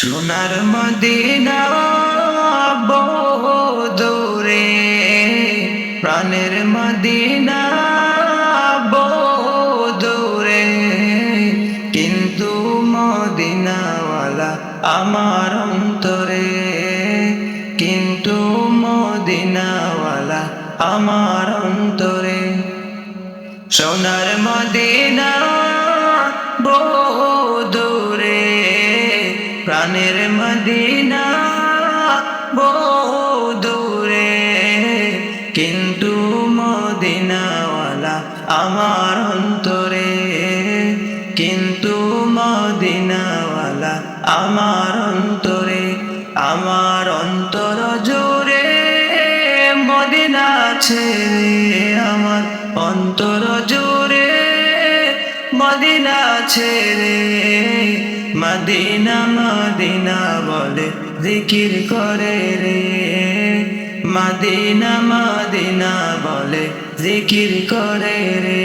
সোনার মদিনা দূরে প্রাণের মদিনা দূরে কিন্তু মদিনাওয়ালা আমার অন্তরে, কিন্তু মদিনাওয়ালা আমার অন্তরে। সোনার মদিনা প্রাণের মদিনা দূরে। কিন্তু মদিনাওয়ালা আমার অন্তরে। কিন্তু মদিনাওয়ালা আমার অন্তরে। আমার অন্তর জুড়ে মদিনা ছেড়ে আমার অন্তর জুড়ে মদিনা ছেড়ে। মদিনা মদিনা বলে জিকির করে রে। মদিনা মদিনা বলে জিকির করে রে।